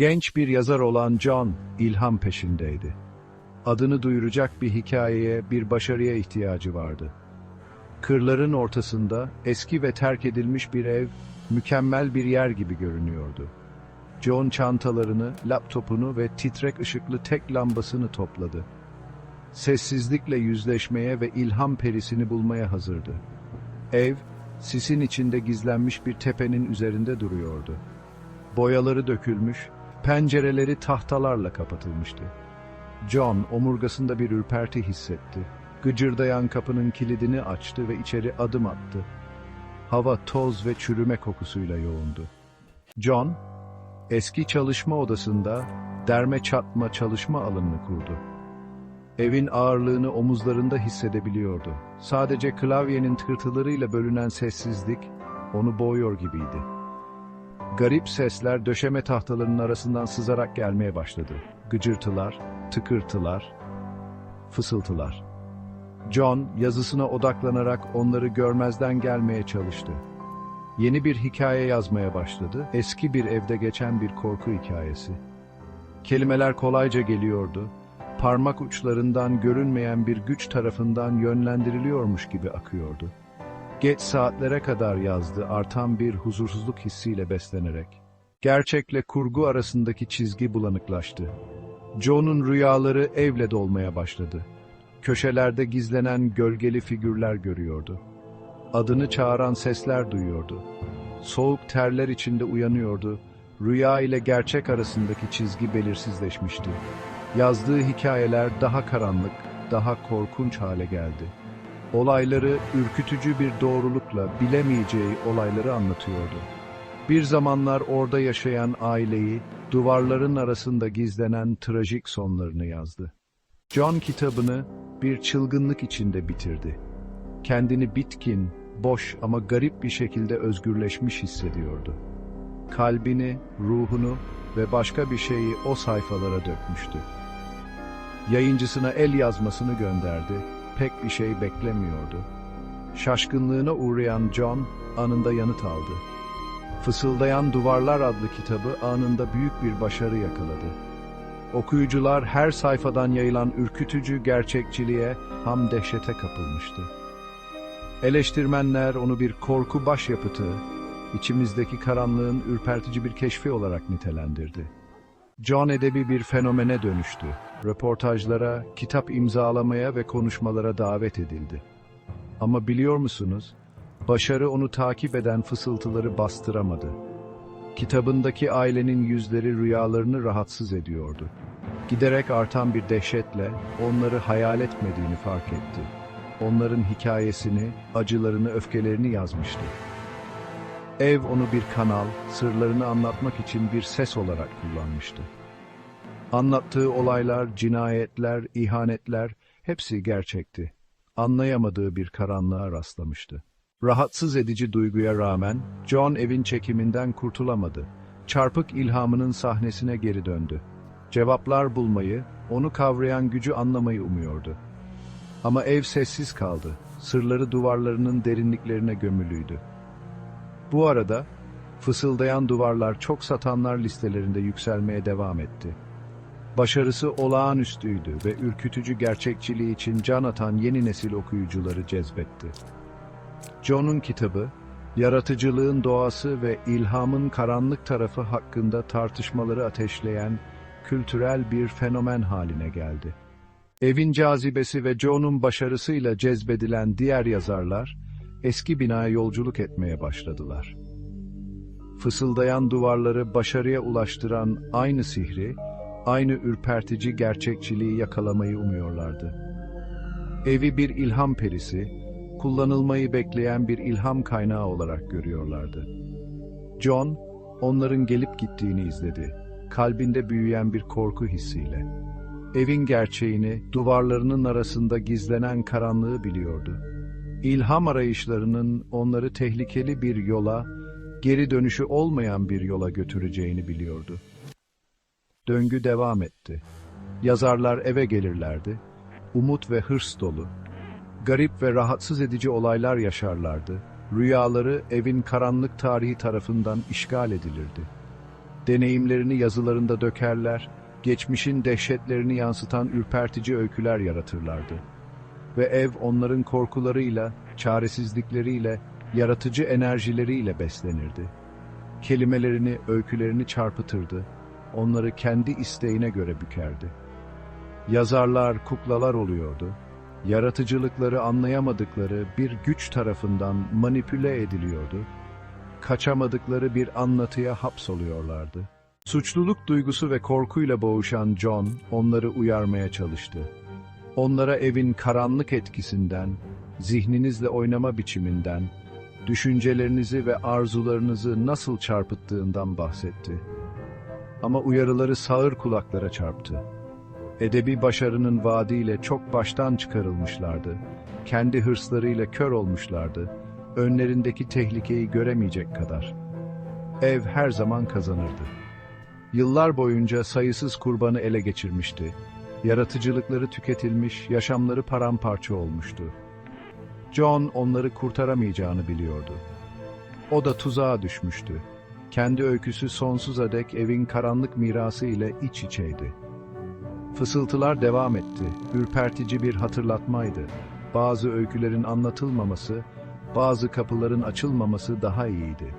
Genç bir yazar olan John, ilham peşindeydi. Adını duyuracak bir hikayeye, bir başarıya ihtiyacı vardı. Kırların ortasında eski ve terk edilmiş bir ev, mükemmel bir yer gibi görünüyordu. John çantalarını, laptopunu ve titrek ışıklı tek lambasını topladı. Sessizlikle yüzleşmeye ve ilham perisini bulmaya hazırdı. Ev, sisin içinde gizlenmiş bir tepenin üzerinde duruyordu. Boyaları dökülmüş, pencereleri tahtalarla kapatılmıştı. John omurgasında bir ürperti hissetti. Gıcırdayan kapının kilidini açtı ve içeri adım attı. Hava toz ve çürüme kokusuyla yoğundu. John, eski çalışma odasında derme çatma çalışma alanını kurdu. Evin ağırlığını omuzlarında hissedebiliyordu. Sadece klavyenin tırtılarıyla bölünen sessizlik onu boğuyor gibiydi. Garip sesler döşeme tahtalarının arasından sızarak gelmeye başladı. Gıcırtılar, tıkırtılar, fısıltılar. John yazısına odaklanarak onları görmezden gelmeye çalıştı. Yeni bir hikaye yazmaya başladı. Eski bir evde geçen bir korku hikayesi. Kelimeler kolayca geliyordu. Parmak uçlarından görünmeyen bir güç tarafından yönlendiriliyormuş gibi akıyordu. Geç saatlere kadar yazdı artan bir huzursuzluk hissiyle beslenerek. Gerçekle kurgu arasındaki çizgi bulanıklaştı. Joe'nun rüyaları evle dolmaya başladı. Köşelerde gizlenen gölgeli figürler görüyordu. Adını çağıran sesler duyuyordu. Soğuk terler içinde uyanıyordu. Rüya ile gerçek arasındaki çizgi belirsizleşmişti. Yazdığı hikayeler daha karanlık, daha korkunç hale geldi. Olayları ürkütücü bir doğrulukla bilemeyeceği olayları anlatıyordu. Bir zamanlar orada yaşayan aileyi, duvarların arasında gizlenen trajik sonlarını yazdı. John kitabını bir çılgınlık içinde bitirdi. Kendini bitkin, boş ama garip bir şekilde özgürleşmiş hissediyordu. Kalbini, ruhunu ve başka bir şeyi o sayfalara dökmüştü. Yayıncısına el yazmasını gönderdi, pek bir şey beklemiyordu. Şaşkınlığına uğrayan John anında yanıt aldı. Fısıldayan Duvarlar adlı kitabı anında büyük bir başarı yakaladı. Okuyucular her sayfadan yayılan ürkütücü gerçekçiliğe ham dehşete kapılmıştı. Eleştirmenler onu bir korku başyapıtı, içimizdeki karanlığın ürpertici bir keşfi olarak nitelendirdi. John edebi bir fenomene dönüştü. Röportajlara, kitap imzalamaya ve konuşmalara davet edildi. Ama biliyor musunuz, başarı onu takip eden fısıltıları bastıramadı. Kitabındaki ailenin yüzleri rüyalarını rahatsız ediyordu. Giderek artan bir dehşetle onları hayal etmediğini fark etti. Onların hikayesini, acılarını, öfkelerini yazmıştı. Ev onu bir kanal, sırlarını anlatmak için bir ses olarak kullanmıştı. Anlattığı olaylar, cinayetler, ihanetler hepsi gerçekti. Anlayamadığı bir karanlığa rastlamıştı. Rahatsız edici duyguya rağmen John evin çekiminden kurtulamadı. Çarpık ilhamının sahnesine geri döndü. Cevaplar bulmayı, onu kavrayan gücü anlamayı umuyordu. Ama ev sessiz kaldı. Sırları duvarlarının derinliklerine gömülüydü. Bu arada fısıldayan duvarlar çok satanlar listelerinde yükselmeye devam etti. Başarısı olağanüstüydü ve ürkütücü gerçekçiliği için can atan yeni nesil okuyucuları cezbetti. John'un kitabı, yaratıcılığın doğası ve ilhamın karanlık tarafı hakkında tartışmaları ateşleyen kültürel bir fenomen haline geldi. Evin cazibesi ve John'un başarısıyla cezbedilen diğer yazarlar, eski binaya yolculuk etmeye başladılar. Fısıldayan duvarları başarıya ulaştıran aynı sihri, aynı ürpertici gerçekçiliği yakalamayı umuyorlardı. Evi bir ilham perisi, kullanılmayı bekleyen bir ilham kaynağı olarak görüyorlardı. John, onların gelip gittiğini izledi, kalbinde büyüyen bir korku hissiyle. Evin gerçeğini, duvarlarının arasında gizlenen karanlığı biliyordu. İlham arayışlarının onları tehlikeli bir yola, geri dönüşü olmayan bir yola götüreceğini biliyordu. Döngü devam etti. Yazarlar eve gelirlerdi. Umut ve hırs dolu. Garip ve rahatsız edici olaylar yaşarlardı. Rüyaları evin karanlık tarihi tarafından işgal edilirdi. Deneyimlerini yazılarında dökerler, geçmişin dehşetlerini yansıtan ürpertici öyküler yaratırlardı. Ve ev onların korkularıyla, çaresizlikleriyle, yaratıcı enerjileriyle beslenirdi. Kelimelerini, öykülerini çarpıtırdı, onları kendi isteğine göre bükerdi. Yazarlar, kuklalar oluyordu. Yaratıcılıkları anlayamadıkları bir güç tarafından manipüle ediliyordu. Kaçamadıkları bir anlatıya hapsoluyorlardı. Suçluluk duygusu ve korkuyla boğuşan John onları uyarmaya çalıştı. Onlara evin karanlık etkisinden, zihninizle oynama biçiminden, düşüncelerinizi ve arzularınızı nasıl çarpıttığından bahsetti. Ama uyarıları sağır kulaklara çarptı. Edebi başarının vaadiyle çok baştan çıkarılmışlardı. Kendi hırslarıyla kör olmuşlardı. Önlerindeki tehlikeyi göremeyecek kadar. Ev her zaman kazanırdı. Yıllar boyunca sayısız kurbanı ele geçirmişti. Yaratıcılıkları tüketilmiş, yaşamları paramparça olmuştu. John onları kurtaramayacağını biliyordu. O da tuzağa düşmüştü. Kendi öyküsü sonsuza dek evin karanlık mirası ile iç içeydi. Fısıltılar devam etti. Ürpertici bir hatırlatmaydı. Bazı öykülerin anlatılmaması, bazı kapıların açılmaması daha iyiydi.